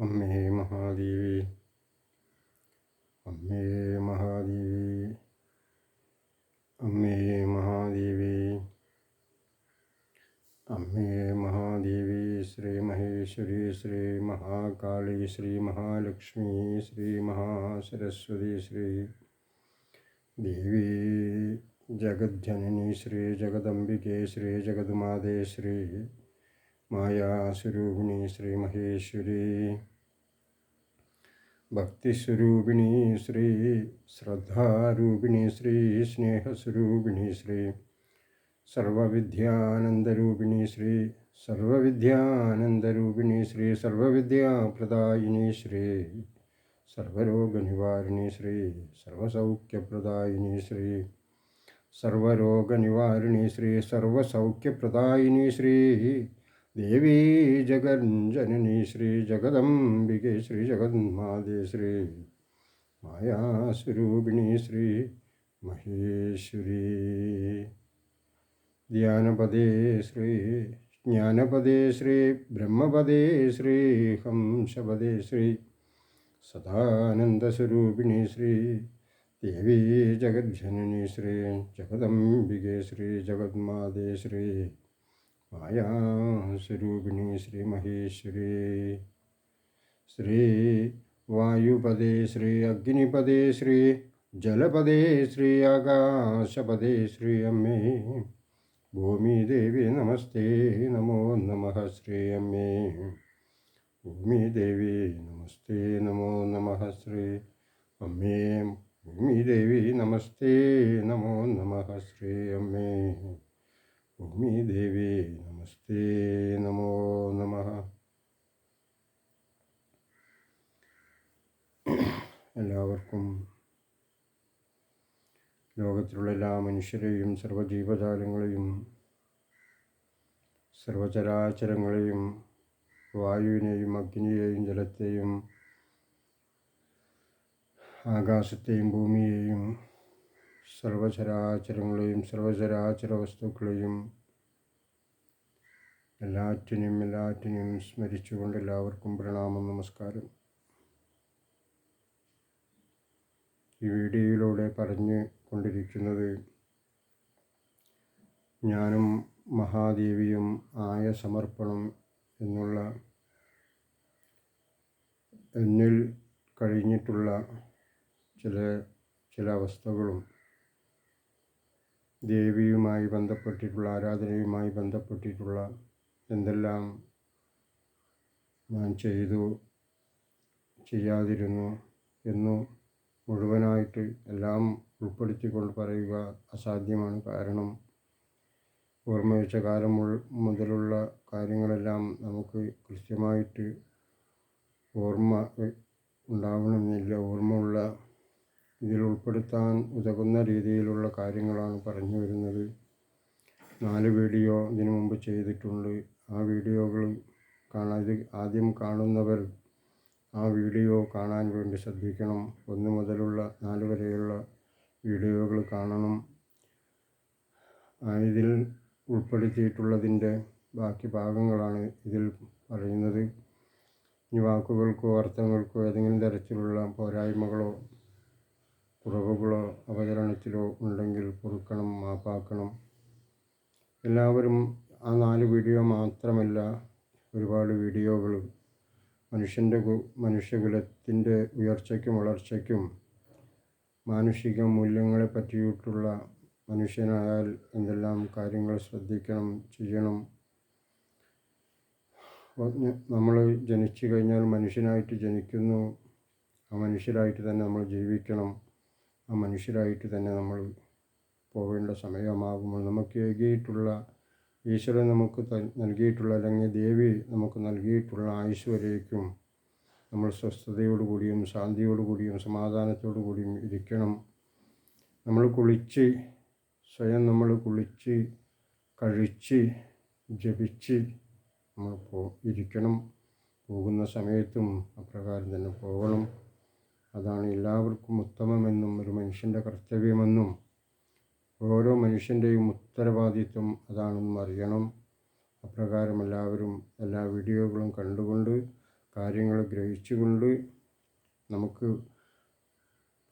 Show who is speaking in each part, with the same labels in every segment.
Speaker 1: अम्मे महादेवी। अम्मे महादेवी। अम्मे महादेवी। अम्मे महादेवी श्री महेश्वरी, श्री महाकाली, श्री महालक्ष्मी, श्री महासरस्वती, श्री देवी जगज्जननी, श्री जगदंबिके श्री जगदमादे श्री माया स्वरूपिणी श्री महेश्वरी। भक्तिस्वरूपिणी श्री, श्रद्धारूपिणी श्री, स्नेहस्वरूपिणी श्री सर्वविद्यानंदरूपिणी श्री सर्वविद्यानंदरूपिणी श्री, सर्वविद्याप्रदायिनी श्री, सर्वरोगनिवारिणी श्री, सर्वसौख्यप्रदायिनी श्री, सर्वरोगनिवारिणी श्री, सर्वसौख्यप्रदायिनी श्री देवी जगजननी श्री जगदंबिके श्री मायास्वरूपिणी श्री महेश्वरी। ध्यानपदे श्री ज्ञानपदे श्री ब्रह्मपदे श्री हंसपदे श्री सदानंदस्वरूपिणी श्री देवी जगज्जननी श्री जगदंबिके श्री जगन्मादे श्री माया स्वरूपिणी श्री महेश्वरी श्री वायुपदे श्री अग्निपदे श्री जलपदे श्री आकाशपदे श्री अम्मे। भूमिदेवी नमस्ते, नमो नमः श्री अम्मे। भूमिदेवी नमस्ते, नमो नमः श्री अम्मे। भूमिदेवी नमस्ते, नमो नमः श्री अम्मे। ഭൂമിദേവി നമസ്തേ നമോ നമ. എല്ലാവർക്കും ലോകത്തിലുള്ള എല്ലാ മനുഷ്യരെയും സർവജീവജാലങ്ങളെയും സർവചരാചരങ്ങളെയും വായുവിനെയും അഗ്നിയെയും ജലത്തെയും ആകാശത്തെയും ഭൂമിയെയും സർവചരാചരങ്ങളെയും സർവചരാചര വസ്തുക്കളെയും എല്ലാറ്റിനെയും എല്ലാറ്റിനെയും സ്മരിച്ചുകൊണ്ട് എല്ലാവർക്കും പ്രണാമം നമസ്കാരം. ഈ വീഡിയോയിലൂടെ പറഞ്ഞു കൊണ്ടിരിക്കുന്നത് ഞാനും മഹാദേവിയും ആയ സമർപ്പണം എന്നുള്ള എന്നിൽ കഴിഞ്ഞിട്ടുള്ള ചില ചില അവസ്ഥകളും ദേവിയുമായി ബന്ധപ്പെട്ടിട്ടുള്ള ആരാധനയുമായി ബന്ധപ്പെട്ടിട്ടുള്ള എന്തെല്ലാം ഞാൻ ചെയ്തു ചെയ്യാതിരുന്നു എന്നു മുഴുവനായിട്ട് എല്ലാം ഉൾപ്പെടുത്തിക്കൊണ്ട് പറയുക അസാധ്യമാണ്. കാരണം ഓർമ്മ വെച്ച കാലം മുതലുള്ള കാര്യങ്ങളെല്ലാം നമുക്ക് കൃത്യമായിട്ട് ഓർമ്മ ഉണ്ടാവണമെന്നില്ല. ഓർമ്മ ഉള്ള ഇതിൽ ഉൾപ്പെടുത്താൻ ഉതകുന്ന രീതിയിലുള്ള കാര്യങ്ങളാണ് പറഞ്ഞു വരുന്നത്. നാല് വീഡിയോ ഇതിനു മുമ്പ് ചെയ്തിട്ടുണ്ട്. ആ വീഡിയോകൾ കാണാൻ ആദ്യം കാണുന്നവർ ആ വീഡിയോ കാണാൻ വേണ്ടി ശ്രദ്ധിക്കണം. ഒന്ന് മുതലുള്ള നാല് വരെയുള്ള വീഡിയോകൾ കാണണം. ഇതിൽ ഉൾപ്പെടുത്തിയിട്ടുള്ളതിന്റെ ബാക്കി ഭാഗങ്ങളാണ് ഇതിൽ പറയുന്നത്. ഈ വാക്കുകൾക്കോ അർത്ഥങ്ങൾക്കോ ഏതെങ്കിലും തരത്തിലുള്ള പോരായ്മകളോ കുറവുകളോ അവതരണത്തിലോ ഉണ്ടെങ്കിൽ പൊറുക്കണം മാപ്പാക്കണം. എല്ലാവരും ആ നാല് വീഡിയോ മാത്രമല്ല ഒരുപാട് വീഡിയോകൾ മനുഷ്യന്റെ മനുഷ്യകുലത്തിന്റെ ഉയർച്ചയ്ക്കും വളർച്ചയ്ക്കും മാനുഷിക മൂല്യങ്ങളെ പറ്റിയിട്ടുള്ള മനുഷ്യനായാൽ എന്തെല്ലാം കാര്യങ്ങൾ ശ്രദ്ധിക്കണം ചെയ്യണം. നമ്മൾ ജനിച്ചു കഴിഞ്ഞാൽ മനുഷ്യനായിട്ട് ജനിക്കുന്നു. ആ മനുഷ്യരായിട്ട് തന്നെ നമ്മൾ ജീവിക്കണം. ആ മനുഷ്യരായിട്ട് തന്നെ നമ്മൾ പോകേണ്ട സമയമാകുമ്പോൾ നമുക്ക് ഏകിയിട്ടുള്ള ഈശ്വരൻ നമുക്ക് നൽകിയിട്ടുള്ള അല്ലെങ്കിൽ ദേവി നമുക്ക് നൽകിയിട്ടുള്ള ആയുസ് നമ്മൾ സ്വസ്ഥതയോടുകൂടിയും ശാന്തിയോടുകൂടിയും സമാധാനത്തോടു കൂടിയും ഇരിക്കണം. നമ്മൾ കുളിച്ച് സ്വയം നമ്മൾ കുളിച്ച് കഴിച്ച് ജപിച്ച് നമ്മൾ പോ ഇരിക്കണം. പോകുന്ന സമയത്തും അപ്രകാരം തന്നെ പോകണം. അതാണ് എല്ലാവർക്കും ഉത്തമമെന്നും ഒരു മനുഷ്യന്റെ കർത്തവ്യമെന്നും ഓരോ മനുഷ്യന്റെയും ഉത്തരവാദിത്വം അതാണെന്നും അറിയണം. അപ്രകാരം എല്ലാവരും എല്ലാ വീഡിയോകളും കണ്ടുകൊണ്ട് കാര്യങ്ങൾ ഗ്രഹിച്ചുകൊണ്ട് നമുക്ക്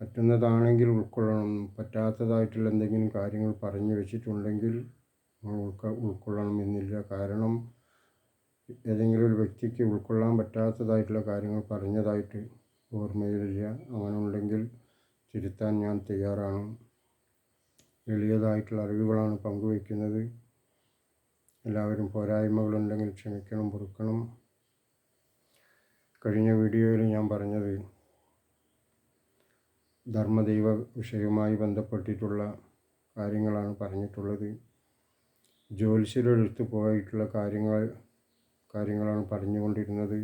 Speaker 1: പറ്റുന്നതാണെങ്കിൽ ഉൾക്കൊള്ളണം. പറ്റാത്തതായിട്ടുള്ള എന്തെങ്കിലും കാര്യങ്ങൾ പറഞ്ഞു വെച്ചിട്ടുണ്ടെങ്കിൽ നമ്മൾ ഉൾക്കൊള്ളണം എന്നില്ല. കാരണം ഏതെങ്കിലും ഒരു വ്യക്തിക്ക് ഉൾക്കൊള്ളാൻ പറ്റാത്തതായിട്ടുള്ള കാര്യങ്ങൾ പറഞ്ഞതായിട്ട് ഓർമ്മയിലില്ല. അവൻ ഉണ്ടെങ്കിൽ തിരുത്താൻ ഞാൻ തയ്യാറാണ്. എളിയതായിട്ടുള്ള അറിവുകളാണ് പങ്കുവയ്ക്കുന്നത്. എല്ലാവരും പോരായ്മകളുണ്ടെങ്കിൽ ക്ഷമിക്കണം പൊറുക്കണം. കഴിഞ്ഞ വീഡിയോയിൽ ഞാൻ പറഞ്ഞത് ധർമ്മദൈവ വിഷയവുമായി ബന്ധപ്പെട്ടിട്ടുള്ള കാര്യങ്ങളാണ് പറഞ്ഞിട്ടുള്ളത്. ജ്യോത്സ്യരെടുത്ത് പോയിട്ടുള്ള കാര്യങ്ങൾ കാര്യങ്ങളാണ് പറഞ്ഞുകൊണ്ടിരുന്നത്.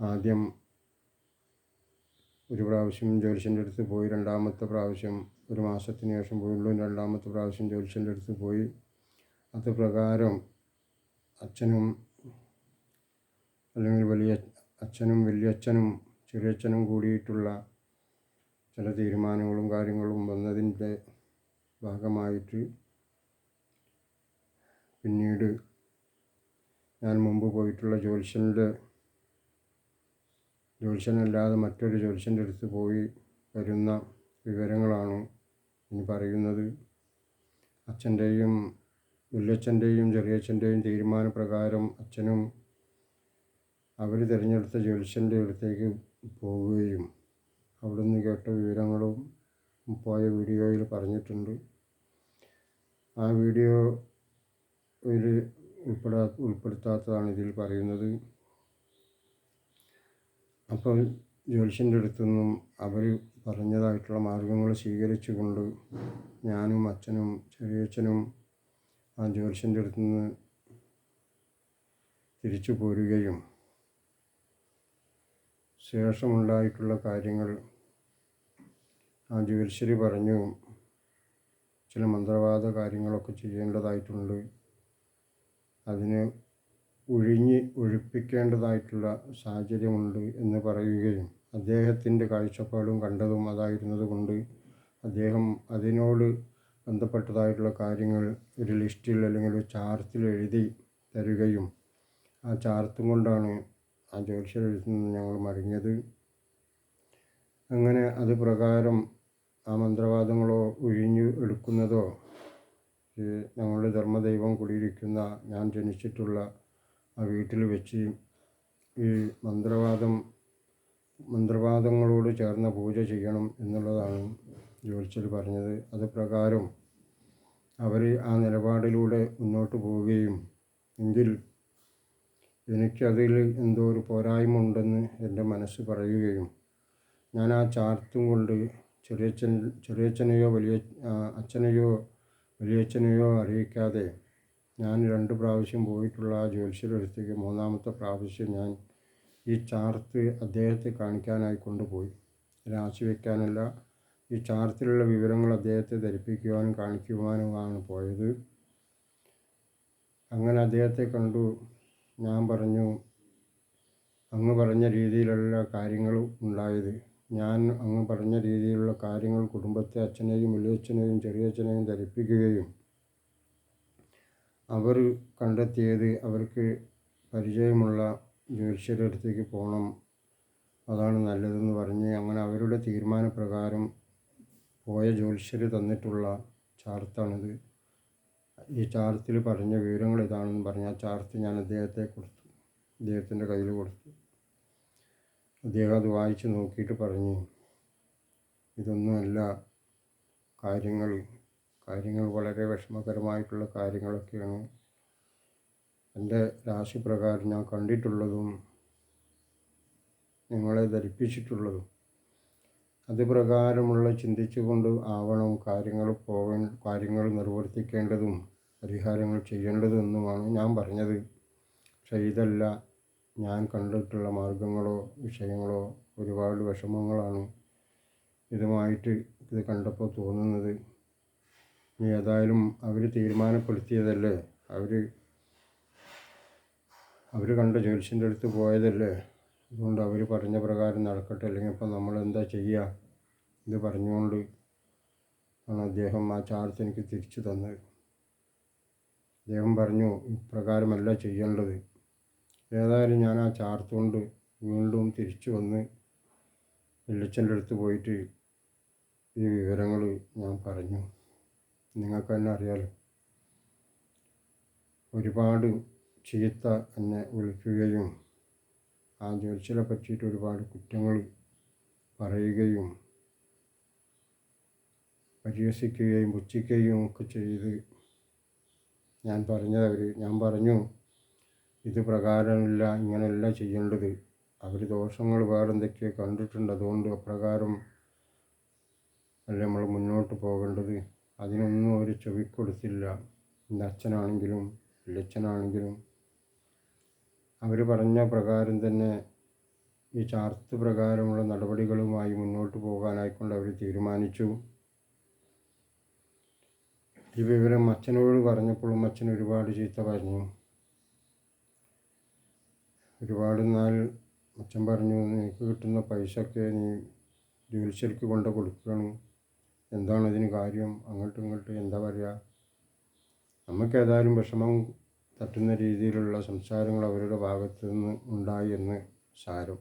Speaker 1: ആദ്യം ഒരു പ്രാവശ്യം ജ്യോത്സ്യന്റെ അടുത്ത് പോയി രണ്ടാമത്തെ പ്രാവശ്യം ഒരു മാസത്തിന് ശേഷം പോയുള്ളൂ രണ്ടാമത്തെ പ്രാവശ്യം ജ്യോത്സ്യന്റെ അടുത്ത് പോയി. അത് പ്രകാരം അച്ഛനും അല്ലെങ്കിൽ വലിയ അച്ഛനും വലിയച്ഛനും ചെറിയച്ഛനും കൂടിയിട്ടുള്ള ചില തീരുമാനങ്ങളും കാര്യങ്ങളും വന്നതിന്റെ ഭാഗമായിട്ട് പിന്നീട് ഞാൻ മുമ്പ് പോയിട്ടുള്ള ജ്യോത്സ്യന്റെ ജ്യോത്സ്യനല്ലാതെ മറ്റൊരു ജ്യോത്സ്യന്റെ അടുത്ത് പോയി വരുന്ന വിവരങ്ങളാണ് ഇനി പറയുന്നത്. അച്ഛന്റെയും വല്യച്ഛന്റെയും ചെറിയച്ഛന്റെയും തീരുമാനപ്രകാരം അച്ഛനും അവർ തിരഞ്ഞെടുത്ത ജ്യോത്സ്യന്റെ അടുത്തേക്ക് പോവുകയും അവിടുന്ന് കേട്ട വിവരങ്ങളും പോയ വീഡിയോയിൽ പറഞ്ഞിട്ടുണ്ട്. ആ വീഡിയോയിൽ ഉൾപ്പെടാ ഉൾപ്പെടുത്താത്തതാണ് ഇതിൽ പറയുന്നത്. അപ്പോൾ ജ്യോത്സ്യന്റെ അടുത്തുനിന്നും അവർ പറഞ്ഞതായിട്ടുള്ള മാർഗങ്ങൾ സ്വീകരിച്ചുകൊണ്ട് ഞാനും അച്ഛനും ചെറിയച്ഛനും ആ ജ്യോത്സ്യന്റെ അടുത്തുനിന്ന് തിരിച്ചു പോരുകയും ശേഷമുണ്ടായിട്ടുള്ള കാര്യങ്ങൾ ആ ജ്യോത്സ്യർ പറഞ്ഞു. ചില മന്ത്രവാദ കാര്യങ്ങളൊക്കെ ചെയ്യേണ്ടതായിട്ടുണ്ട്. അതിന് ഒഴിഞ്ഞ് ഒഴിപ്പിക്കേണ്ടതായിട്ടുള്ള സാഹചര്യമുണ്ട് എന്ന് പറയുകയും അദ്ദേഹത്തിന്റെ കാഴ്ചപ്പാടും കണ്ടതും അതായിരുന്നത് കൊണ്ട് അദ്ദേഹം അതിനോട് ബന്ധപ്പെട്ടതായിട്ടുള്ള കാര്യങ്ങൾ ഒരു ലിസ്റ്റിൽ അല്ലെങ്കിൽ ഒരു ചാർത്തിൽ എഴുതി തരികയും ആ ചാർത്തും കൊണ്ടാണ് ആ ജ്യോത്സ്യർ എഴുതുന്നത് ഞങ്ങൾ മറിഞ്ഞത് അങ്ങനെ അത് പ്രകാരം ആ മന്ത്രവാദങ്ങളോ ഒഴിഞ്ഞു എടുക്കുന്നതോ ഞങ്ങളുടെ ധർമ്മദൈവം കൂടിയിരിക്കുന്ന ഞാൻ ജനിച്ചിട്ടുള്ള ആ വീട്ടിൽ വെച്ച് ഈ മന്ത്രവാദം മന്ത്രവാദങ്ങളോട് ചേർന്ന പൂജ ചെയ്യണം എന്നുള്ളതാണ് ജ്യോത്സ്യർ പറഞ്ഞത്. അത് പ്രകാരം അവർ ആ നിലപാടിലൂടെ മുന്നോട്ട് പോവുകയും എങ്കിൽ എനിക്കതിൽ എന്തോ ഒരു പോരായ്മ ഉണ്ടെന്ന് എന്റെ മനസ്സ് പറയുകയും ഞാൻ ആ ചാർത്തും കൊണ്ട് ചെറിയച്ഛൻ ചെറിയച്ഛനെയോ വലിയ അച്ഛനെയോ വലിയച്ഛനെയോ അറിയിക്കാതെ ഞാൻ രണ്ട് പ്രാവശ്യം പോയിട്ടുള്ള ആ ജ്യോത്സ്യരടുത്തേക്ക് മൂന്നാമത്തെ പ്രാവശ്യം ഞാൻ ഈ ചാർത്ത് അദ്ദേഹത്തെ കാണിക്കാനായി കൊണ്ടുപോയി. രാശി വയ്ക്കാനല്ല ഈ ചാർത്തിലുള്ള വിവരങ്ങൾ അദ്ദേഹത്തെ ധരിപ്പിക്കുവാനും കാണിക്കുവാനുമാണ് പോയത്. അങ്ങനെ അദ്ദേഹത്തെ കണ്ടു. ഞാൻ പറഞ്ഞു അങ്ങ് പറഞ്ഞ രീതിയിലുള്ള കാര്യങ്ങൾ ഉണ്ടായത്. ഞാൻ അങ്ങ് പറഞ്ഞ രീതിയിലുള്ള കാര്യങ്ങൾ കുടുംബത്തെ അച്ഛനെയും വലിയച്ഛനെയും ചെറിയച്ഛനെയും ധരിപ്പിക്കുകയും അവർ കണ്ടെത്തിയത് അവർക്ക് പരിചയമുള്ള ജ്യോതിഷരുടെ അടുത്തേക്ക് പോകണം അതാണ് നല്ലതെന്ന് പറഞ്ഞ് അങ്ങനെ അവരുടെ തീരുമാനപ്രകാരം പോയ ജ്യോതിഷർ തന്നിട്ടുള്ള ചാർത്താണിത്. ഈ ചാർത്തിൽ പറഞ്ഞ വിവരങ്ങൾ ഇതാണെന്ന് പറഞ്ഞ് ആ ചാർത്ത് ഞാൻ അദ്ദേഹത്തെ കൊടുത്തു അദ്ദേഹത്തിന്റെ കയ്യിൽ കൊടുത്തു. അദ്ദേഹം അത് വായിച്ച് നോക്കിയിട്ട് പറഞ്ഞു ഇതൊന്നുമല്ല കാര്യങ്ങൾ കാര്യങ്ങൾ വളരെ വിഷമകരമായിട്ടുള്ള കാര്യങ്ങളൊക്കെയാണ് എന്റെ രാശിപ്രകാരം ഞാൻ കണ്ടിട്ടുള്ളതും നിങ്ങളെ ധരിപ്പിച്ചിട്ടുള്ളതും. അത് പ്രകാരമുള്ള ചിന്തിച്ചുകൊണ്ട് ആവണം കാര്യങ്ങൾ പോകാൻ കാര്യങ്ങൾ നിർവർത്തിക്കേണ്ടതും പരിഹാരങ്ങൾ ചെയ്യേണ്ടതെന്നുമാണ് ഞാൻ പറഞ്ഞത്. പക്ഷേ ഇതല്ല ഞാൻ കണ്ടിട്ടുള്ള മാർഗങ്ങളോ വിഷയങ്ങളോ ഒരുപാട് വിഷമങ്ങളാണ് ഇതുമായിട്ട് ഇത് കണ്ടപ്പോൾ തോന്നുന്നത്. ഏതായാലും അവർ തീരുമാനപ്പെടുത്തിയതല്ലേ? അവർ അവർ കണ്ട ജ്യോത്സ്യന്റെ അടുത്ത് പോയതല്ലേ? അതുകൊണ്ട് അവർ പറഞ്ഞ പ്രകാരം നടക്കട്ടെ. അല്ലെങ്കിൽ ഇപ്പം നമ്മൾ എന്താ ചെയ്യുക ഇത് പറഞ്ഞുകൊണ്ട് ആണ് അദ്ദേഹം ആ ചാർത്ത് എനിക്ക് തിരിച്ചു തന്നത്. അദ്ദേഹം പറഞ്ഞു ഇപ്രകാരമല്ല ചെയ്യേണ്ടത്. ഏതായാലും ഞാൻ ആ ചാർത്തുകൊണ്ട് വീണ്ടും തിരിച്ചു വന്ന് വെള്ളിച്ചന്റെ അടുത്ത് പോയിട്ട് ഈ വിവരങ്ങൾ ഞാൻ പറഞ്ഞു. നിങ്ങൾക്ക് തന്നെ അറിയാലോ. ഒരുപാട് ചീത്ത എന്നെ വിളിക്കുകയും ആ ജോലിച്ചിലെ പറ്റിയിട്ട് ഒരുപാട് കുറ്റങ്ങൾ പറയുകയും പരിഹസിക്കുകയും പുച്ഛിക്കുകയും ഒക്കെ ചെയ്ത് ഞാൻ പറഞ്ഞത് അവർ ഞാൻ പറഞ്ഞു ഇത് പ്രകാരമില്ല ഇങ്ങനെയല്ല ചെയ്യേണ്ടത്. അവർ ദോഷങ്ങൾ വേറെന്തൊക്കെയോ കണ്ടിട്ടുണ്ട്. അതുകൊണ്ട് അപ്രകാരം അല്ലേ നമ്മൾ മുന്നോട്ട് പോകേണ്ടത്? അതിനൊന്നും അവർ ചെവിക്കൊടുത്തില്ല. എന്റെ അച്ഛനാണെങ്കിലും വല്യച്ഛനാണെങ്കിലും. അവർ പറഞ്ഞ പ്രകാരം തന്നെ ഈ ചാർത്ത് പ്രകാരമുള്ള നടപടികളുമായി മുന്നോട്ട് പോകാനായിക്കൊണ്ട് അവർ തീരുമാനിച്ചു. ഈ വിവരം അച്ഛനോട് പറഞ്ഞപ്പോഴും അച്ഛൻ ഒരുപാട് ചീത്ത പറഞ്ഞു. ഒരുപാട് നാൾ അച്ഛൻ പറഞ്ഞു നിനക്ക് കിട്ടുന്ന പൈസയൊക്കെ നീ ജ്യോത്സ്യർക്ക് കൊണ്ട് കൊടുക്കണം. എന്താണ് അതിന് കാര്യം? അങ്ങോട്ടും ഇങ്ങോട്ടും എന്താ പറയുക നമുക്ക് ഏതായാലും വിഷമം തട്ടുന്ന രീതിയിലുള്ള സംസാരങ്ങൾ അവരുടെ ഭാഗത്തു നിന്ന് ഉണ്ടായി എന്ന് സാരം.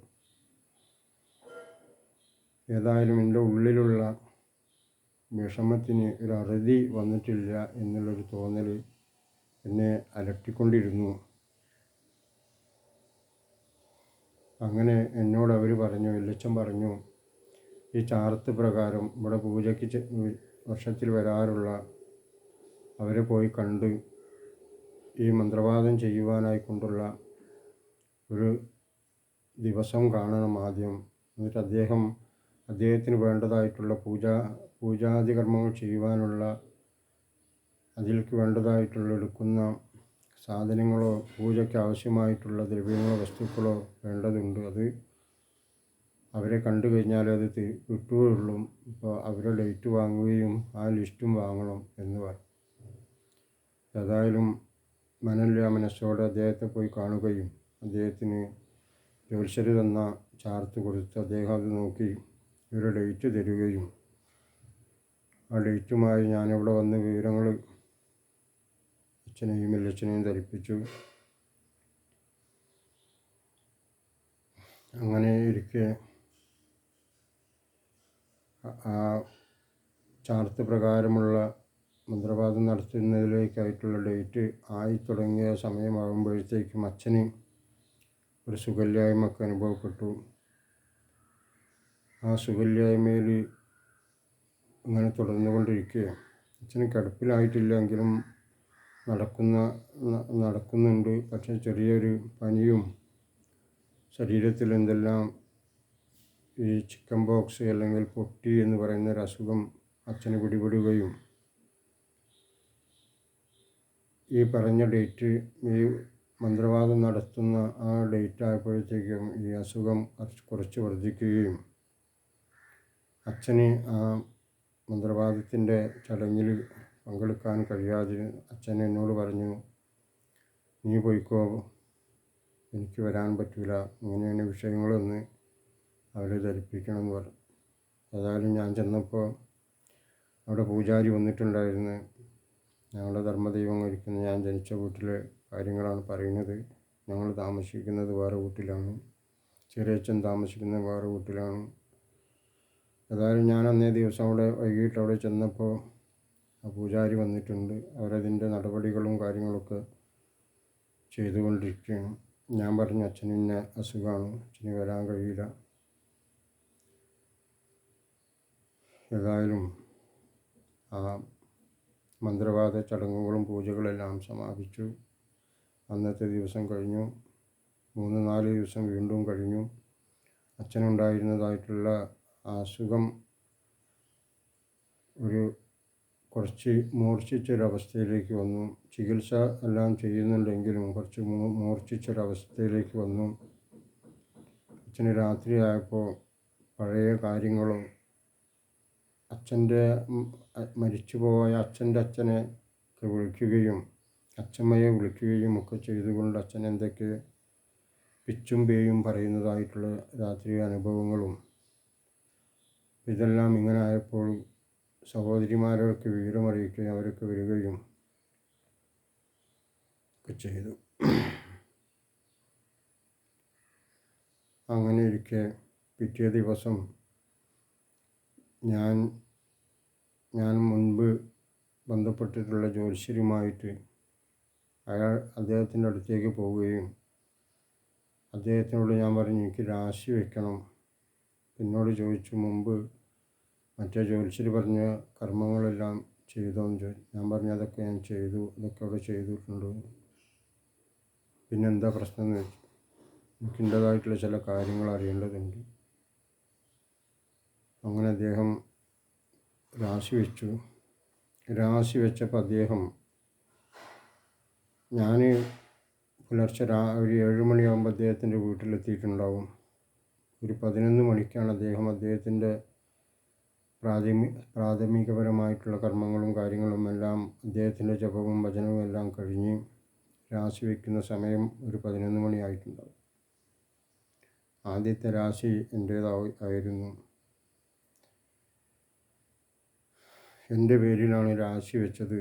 Speaker 1: ഏതായാലും എന്റെ ഉള്ളിലുള്ള വിഷമത്തിന് ഒരു അറുതി വന്നിട്ടില്ല എന്നുള്ളൊരു തോന്നൽ എന്നെ അലട്ടിക്കൊണ്ടിരുന്നു. അങ്ങനെ എന്നോട് അവർ പറഞ്ഞു എല്ലച്ചം പറഞ്ഞു ഈ ചാർത്ത് പ്രകാരം ഇവിടെ പൂജയ്ക്ക് വർഷത്തിൽ വരാറുള്ള അവരെ പോയി കണ്ട് ഈ മന്ത്രവാദം ചെയ്യുവാനായിക്കൊണ്ടുള്ള ഒരു ദിവസം കാണണം ആദ്യം. എന്നിട്ട് അദ്ദേഹം അദ്ദേഹത്തിന് വേണ്ടതായിട്ടുള്ള പൂജ പൂജാതി കർമ്മങ്ങൾ ചെയ്യുവാനുള്ള അതിലേക്ക് വേണ്ടതായിട്ടുള്ള എടുക്കുന്ന സാധനങ്ങളോ പൂജയ്ക്ക് ആവശ്യമായിട്ടുള്ള ദ്രവ്യങ്ങളോ വസ്തുക്കളോ വേണ്ടതുണ്ട്. അത് അവരെ കണ്ടു കഴിഞ്ഞാൽ അത് കിട്ടുകയുള്ളൂ. ഇപ്പോൾ അവരെ ലൈറ്റ് വാങ്ങുകയും ആ ലിസ്റ്റും വാങ്ങണം എന്ന് പറഞ്ഞു ഏതായാലും മനല്ല മനസ്സോടെ അദ്ദേഹത്തെ പോയി കാണുകയും അദ്ദേഹത്തിന് ജോത്സര് തന്ന ചാർത്ത് കൊടുത്ത് അദ്ദേഹം അത് നോക്കി ഒരു ഡേറ്റ് തരികയും ആ ഡേറ്റുമായി ഞാനിവിടെ വന്ന് വിവരങ്ങൾ അച്ഛനെയും ഇല്ലച്ഛനെയും ധരിപ്പിച്ചു. അങ്ങനെ ഇരിക്കെ ആ- ചാർട്ട് പ്രകാരമുള്ള മന്ത്രവാദം നടത്തുന്നതിലേക്കായിട്ടുള്ള ഡേറ്റ് ആയി തുടങ്ങിയ സമയമാകുമ്പോഴത്തേക്കും അച്ഛന് ഒരു സുഖമില്ലായ്മയൊക്കെ അനുഭവപ്പെട്ടു. ആ സുഖല്യായ്മയിൽ അങ്ങനെ തുടർന്നുകൊണ്ടിരിക്കുക അച്ഛന് കിടപ്പിലായിട്ടില്ലെങ്കിലും നടക്കുന്ന നടക്കുന്നുണ്ട്. പക്ഷേ ചെറിയൊരു പനിയും ശരീരത്തിൽ എന്തെല്ലാം ഈ ചിക്കൻ ബോക്സ് അല്ലെങ്കിൽ പൊട്ടി എന്ന് പറയുന്ന ഒരു അസുഖം അച്ഛന് പിടിപെടുകയും ഈ പറഞ്ഞ ഡേറ്റ് ഈ മന്ത്രവാദം നടത്തുന്ന ആ ഡേറ്റ് ആയപ്പോഴത്തേക്കും ഈ അസുഖം കുറച്ച് വർദ്ധിക്കുകയും അച്ഛന് ആ മന്ത്രവാദത്തിന്റെ ചടങ്ങിൽ പങ്കെടുക്കാൻ കഴിയാതെ അച്ഛൻ എന്നോട് പറഞ്ഞു നീ പോയിക്കോ എനിക്ക് വരാൻ പറ്റില്ല ഇങ്ങനെയാണ് വിഷയങ്ങളൊന്ന് അവരെ ധരിപ്പിക്കണം എന്ന് പറഞ്ഞു. ഏതായാലും ഞാൻ ചെന്നപ്പോൾ അവിടെ പൂജാരി വന്നിട്ടുണ്ടായിരുന്നു. ഞങ്ങളുടെ ധർമ്മദൈവം ഒരുക്കുന്ന ഞാൻ ജനിച്ച വീട്ടിലെ കാര്യങ്ങളാണ് പറയുന്നത്. ഞങ്ങൾ താമസിക്കുന്നത് വേറെ വീട്ടിലാണ്. ചെറിയച്ഛൻ താമസിക്കുന്നത് വേറെ വീട്ടിലാണ്. ഏതായാലും ഞാൻ അന്നേ ദിവസം അവിടെ വൈകിട്ട് അവിടെ ചെന്നപ്പോൾ ആ പൂജാരി വന്നിട്ടുണ്ട്. അവരതിന്റെ നടപടികളും കാര്യങ്ങളൊക്കെ ചെയ്തുകൊണ്ടിരിക്കുകയാണ്. ഞാൻ പറഞ്ഞു അച്ഛന് ഇന്ന അസുഖമാണ്. അച്ഛന് വരാൻ കഴിയില്ല. ഏതായാലും ആ മന്ത്രവാദ ചടങ്ങുകളും പൂജകളെല്ലാം സമാപിച്ചു. അന്നത്തെ ദിവസം കഴിഞ്ഞു. മൂന്ന് നാല് ദിവസം വീണ്ടും കഴിഞ്ഞു. അച്ഛനുണ്ടായിരുന്നതായിട്ടുള്ള അസുഖം ഒരു കുറച്ച് മൂർച്ഛിച്ചൊരവസ്ഥയിലേക്ക് വന്നു. ചികിത്സ എല്ലാം ചെയ്യുന്നുണ്ടെങ്കിലും കുറച്ച് മൂർച്ഛിച്ചൊരവസ്ഥയിലേക്ക് വന്നു. അച്ഛന് രാത്രിയായപ്പോൾ പഴയ കാര്യങ്ങളും അച്ഛന്റെ മരിച്ചുപോയ അച്ഛന്റെ അച്ഛനെ വിളിക്കുകയും അച്ഛമ്മയെ വിളിക്കുകയും ഒക്കെ ചെയ്തുകൊണ്ട് അച്ഛൻ എന്തൊക്കെ പിച്ചും പേയും പറയുന്നതായിട്ടുള്ള രാത്രി അനുഭവങ്ങളും ഇതെല്ലാം ഇങ്ങനെ ആയപ്പോൾ സഹോദരിമാരൊക്കെ വിവരമറിയിക്കുകയും അവരൊക്കെ വരികയും ഒക്കെ ചെയ്തു. അങ്ങനെ ഇരിക്കെ പിറ്റേ ദിവസം ഞാൻ ഞാൻ മുൻപ് ബന്ധപ്പെട്ടിട്ടുള്ള ജ്യോതിഷരുമായിട്ട് അയാൾ അദ്ദേഹത്തിന്റെ അടുത്തേക്ക് പോവുകയും അദ്ദേഹത്തിനോട് ഞാൻ പറഞ്ഞു എനിക്ക് രാശി വയ്ക്കണം. എന്നോട് ചോദിച്ചു. മുമ്പ് മറ്റേ ജ്യോത്സ്യർ പറഞ്ഞ കർമ്മങ്ങളെല്ലാം ചെയ്തോന്ന് ചോദിച്ചു ഞാൻ പറഞ്ഞു അതൊക്കെ ഞാൻ ചെയ്തു അതൊക്കെ അവിടെ ചെയ്തിട്ടുണ്ട്. പിന്നെന്താ പ്രശ്നം എന്ന് വെച്ചു എനിക്കിന്റെതായിട്ടുള്ള ചില കാര്യങ്ങൾ അറിയേണ്ടതുണ്ട് അങ്ങനെ അദ്ദേഹം രാശി വെച്ചു. രാശി വെച്ചപ്പോൾ അദ്ദേഹം ഞാൻ പുലർച്ചെ രാ ഒരു ഏഴ് മണിയാകുമ്പോൾ അദ്ദേഹത്തിന്റെ വീട്ടിലെത്തിയിട്ടുണ്ടാവും. ഒരു പതിനൊന്ന് മണിക്കാണ് അദ്ദേഹം അദ്ദേഹത്തിന്റെ പ്രാഥമി പ്രാഥമികപരമായിട്ടുള്ള കർമ്മങ്ങളും കാര്യങ്ങളും എല്ലാം അദ്ദേഹത്തിന്റെ ജപവും വചനവും എല്ലാം കഴിഞ്ഞ് രാശി വയ്ക്കുന്ന സമയം ഒരു പതിനൊന്ന് മണിയായിട്ടുണ്ടാവും. ആദ്യത്തെ രാശി എന്റേതായി എന്റെ പേരിലാണ് രാശി വെച്ചത്.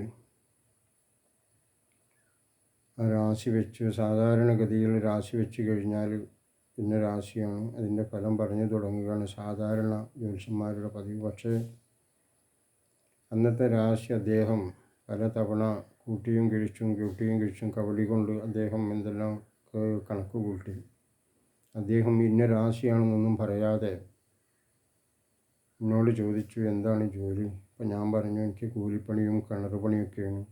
Speaker 1: ആ രാശി വെച്ച് സാധാരണഗതിയിൽ രാശി വെച്ച് കഴിഞ്ഞാൽ ഇന്ന രാശിയാണ്. അതിന്റെ ഫലം പറഞ്ഞു തുടങ്ങുകയാണ് സാധാരണ ജ്യോത്സ്യന്മാരുടെ പതിവ്. പക്ഷേ അന്നത്തെ രാശി അദ്ദേഹം പലതവണ കൂട്ടിയും കിഴിച്ചും കൂട്ടിയും കിഴിച്ചും കബഡി കൊണ്ട് അദ്ദേഹം എന്തെല്ലാം കണക്ക് കൂട്ടി. അദ്ദേഹം ഇന്ന രാശിയാണെന്നൊന്നും പറയാതെ എന്നോട് ചോദിച്ചു എന്താണ് ജോലി? അപ്പം ഞാൻ പറഞ്ഞു എനിക്ക് കൂലിപ്പണിയും കിണർ പണിയൊക്കെയാണ്.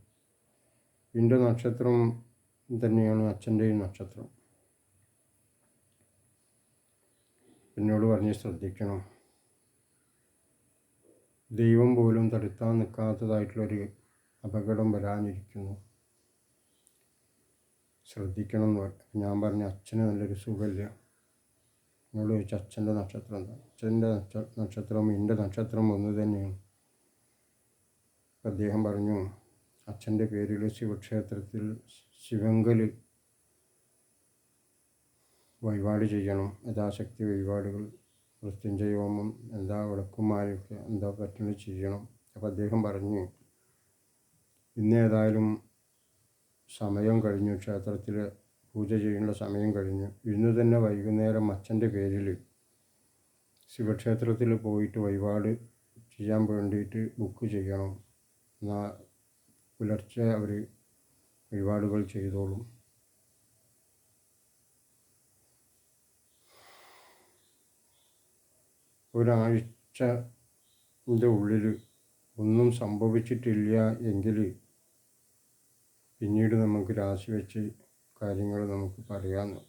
Speaker 1: എന്റെ നക്ഷത്രം തന്നെയാണ് അച്ഛന്റെയും നക്ഷത്രം. എന്നോട് പറഞ്ഞ് ശ്രദ്ധിക്കണം. ദൈവം പോലും തടുത്താൻ നിൽക്കാത്തതായിട്ടുള്ളൊരു അപകടം വരാനിരിക്കുന്നു. ശ്രദ്ധിക്കണം എന്ന് പറഞ്ഞു. ഞാൻ പറഞ്ഞ അച്ഛന് നല്ലൊരു സുഖമില്ല. എന്നോട് ചോദിച്ചു അച്ഛന്റെ നക്ഷത്രം എന്താ? അച്ഛന്റെ നക്ഷത്രം എന്റെ നക്ഷത്രം ഒന്ന് തന്നെയാണ്. അദ്ദേഹം പറഞ്ഞു അച്ഛന്റെ പേരിൽ ശിവക്ഷേത്രത്തിൽ ശിവങ്കൽ വഴിപാട് ചെയ്യണം. യഥാശക്തി വഴിപാടുകൾ മൃത്യുഞ്ജയ ഹോമം എന്താ വിളക്കുമാരൊക്കെ എന്താ പറ്റുന്നത് ചെയ്യണം. അപ്പോൾ അദ്ദേഹം പറഞ്ഞു ഇന്ന് ഏതായാലും സമയം കഴിഞ്ഞു. ക്ഷേത്രത്തിൽ പൂജ ചെയ്യേണ്ട സമയം കഴിഞ്ഞു. ഇന്ന് തന്നെ വൈകുന്നേരം അച്ഛന്റെ പേരിൽ ശിവക്ഷേത്രത്തിൽ പോയിട്ട് വഴിപാട് ചെയ്യാൻ വേണ്ടിയിട്ട് ബുക്ക് ചെയ്യണം. പുലർച്ചെ അവർ വഴിപാടുകൾ ചെയ്തോളും. ഒരാഴ്ചന്റെ ഉള്ളിൽ ഒന്നും സംഭവിച്ചിട്ടില്ല എങ്കിൽ പിന്നീട് നമുക്ക് രാശി വെച്ച് കാര്യങ്ങൾ നമുക്ക് പറയാമെന്ന്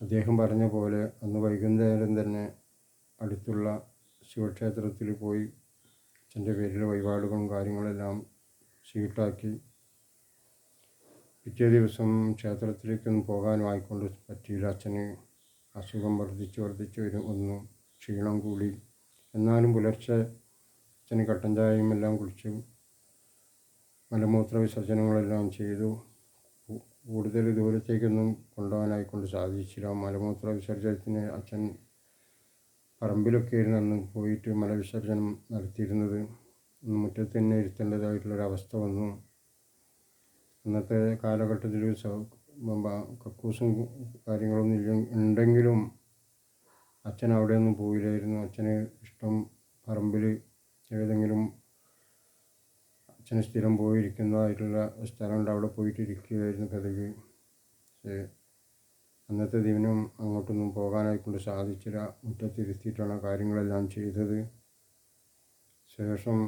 Speaker 1: അദ്ദേഹം പറഞ്ഞ പോലെ അന്ന് വൈകുന്നേരം തന്നെ അടുത്തുള്ള ശിവക്ഷേത്രത്തിൽ പോയി അച്ഛന്റെ പേരിൽ വഴിപാടുകളും കാര്യങ്ങളെല്ലാം സീട്ടാക്കി പിറ്റേ ദിവസം ക്ഷേത്രത്തിലേക്കൊന്നും പോകാനും ആയിക്കൊണ്ട് പറ്റിയില്ല. അച്ഛന് അസുഖം വർദ്ധിച്ച് വർദ്ധിച്ച് വരും ഒന്ന് ക്ഷീണം കൂടി. എന്നാലും പുലർച്ചെ അച്ഛന് കട്ടൻ ചായയും എല്ലാം കുടിച്ചു. മലമൂത്ര വിസർജനങ്ങളെല്ലാം ചെയ്തു. കൂടുതൽ ദൂരത്തേക്കൊന്നും കൊണ്ടുപോകാനായിക്കൊണ്ട് സാധിച്ചില്ല. മലമൂത്ര വിസർജനത്തിന് അച്ഛൻ പറമ്പിലൊക്കെ ആയിരുന്നു അന്ന് പോയിട്ട് മലവിസർജനം നടത്തിയിരുന്നത്. മുറ്റത്ത് തന്നെ ഇരുത്തേണ്ടതായിട്ടുള്ളൊരവസ്ഥ വന്നു. അന്നത്തെ കാലഘട്ടത്തിൽ കക്കൂസും കാര്യങ്ങളൊന്നും ഇല്ല ഉണ്ടെങ്കിലും അച്ഛൻ അവിടെയൊന്നും പോയില്ലായിരുന്നു. അച്ഛന് ഇഷ്ടം പറമ്പിൽ ഏതെങ്കിലും അച്ഛന് സ്ഥിരം പോയിരിക്കുന്നതായിട്ടുള്ള സ്ഥലമുണ്ട് അവിടെ പോയിട്ട് ഇരിക്കുകയായിരുന്നു പതിവ് പക്ഷേ അന്നത്തെ ദിനം അങ്ങോട്ടൊന്നും പോകാനായിക്കൊണ്ട് സാധിച്ചില്ല. മുറ്റത്തിരുത്തിയിട്ടാണ് കാര്യങ്ങളെല്ലാം ചെയ്തത്. ശേഷം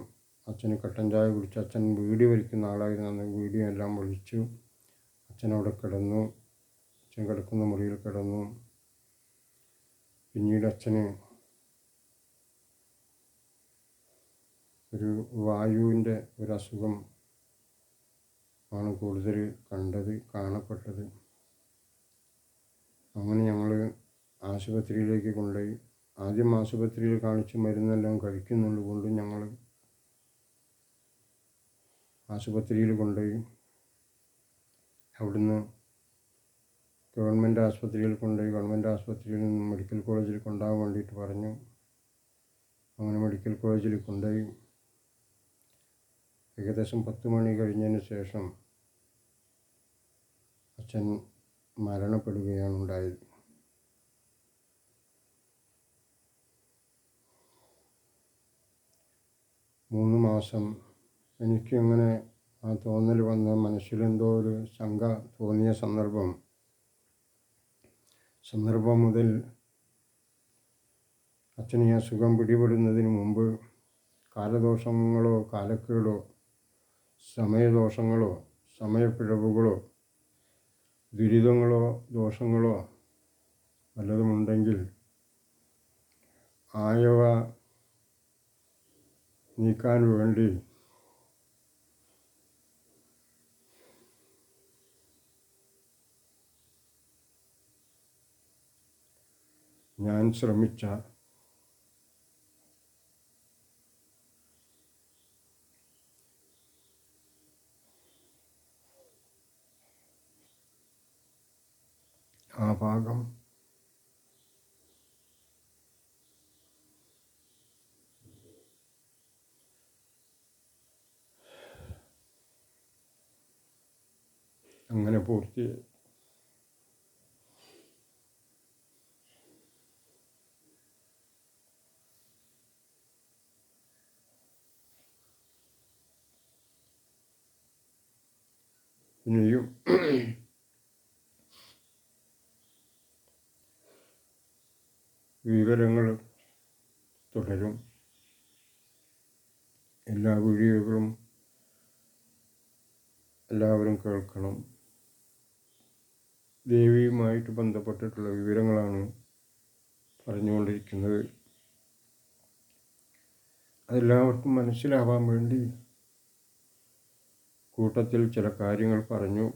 Speaker 1: അച്ഛന് കട്ടൻ ചായ കുടിച്ച് അച്ഛൻ വീഡിയോ വലിക്കുന്ന ആളായിരുന്നു. അന്ന് വീഡിയോ എല്ലാം വിളിച്ചു അച്ഛനവിടെ കിടന്നു. അച്ഛൻ കിടക്കുന്ന മുറിയിൽ കിടന്നു. പിന്നീട് അച്ഛന് ഒരു വായുവിന്റെ ഒരു അസുഖം ആണ് കൂടുതൽ കണ്ടത് കാണപ്പെട്ടത്. അങ്ങനെ ഞങ്ങൾ ആശുപത്രിയിലേക്ക് കൊണ്ടുപോയി. ആദ്യം ആശുപത്രിയിൽ കാണിച്ച് മരുന്നെല്ലാം കഴിക്കുന്നുള്ളത് കൊണ്ട് ഞങ്ങൾ ആശുപത്രിയിൽ കൊണ്ടുപോയി. അവിടുന്ന് ഗവൺമെന്റ് ആശുപത്രിയിൽ കൊണ്ടുപോയി. ഗവൺമെന്റ് ആശുപത്രിയിൽ നിന്ന് മെഡിക്കൽ കോളേജിൽ കൊണ്ടുപോകാൻ വേണ്ടിയിട്ട് പറഞ്ഞു. അങ്ങനെ മെഡിക്കൽ കോളേജിൽ കൊണ്ടുപോയി. ഏകദേശം പത്ത് മണി കഴിഞ്ഞതിന് ശേഷം അച്ഛൻ മരണപ്പെടുകയാണ് ഉണ്ടായത് മൂന്ന് മാസം എനിക്കങ്ങനെ ആ തോന്നൽ വന്ന മനസ്സിലെന്തോ ഒരു ശങ്ക തോന്നിയ സന്ദർഭം. സന്ദർഭം മുതൽ അച്ഛനെ ആ സുഖം പിടിപെടുന്നതിന് മുമ്പ് കാലദോഷങ്ങളോ കാലക്കേടോ സമയദോഷങ്ങളോ സമയപ്പിഴവുകളോ ദുരിതങ്ങളോ ദോഷങ്ങളോ വല്ലതുമുണ്ടെങ്കിൽ ആയവ നീക്കാൻ വേണ്ടി ഞാൻ ശ്രമിച്ച ആ ഭാഗം. അങ്ങനെ പൂർത്തിയായി ഇനിയും വിവരങ്ങൾ തുടരും എല്ലാ വീഡിയോകളും എല്ലാവരും കേൾക്കണം ദേവിയുമായിട്ട് ബന്ധപ്പെട്ടിട്ടുള്ള വിവരങ്ങളാണ് പറഞ്ഞുകൊണ്ടിരിക്കുന്നത്. അതെല്ലാവർക്കും മനസ്സിലാവാൻ വേണ്ടി കൂട്ടത്തിൽ ചില കാര്യങ്ങൾ പറഞ്ഞു.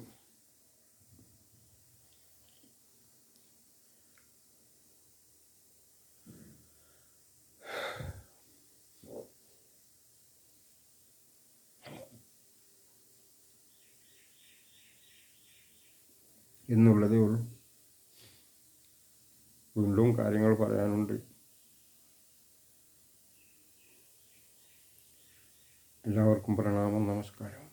Speaker 1: എന്നുള്ളതേ ഉള്ളൂ. വീണ്ടും കാര്യങ്ങൾ പറയാനുണ്ട്. എല്ലാവർക്കും പ്രണാമം നമസ്കാരം.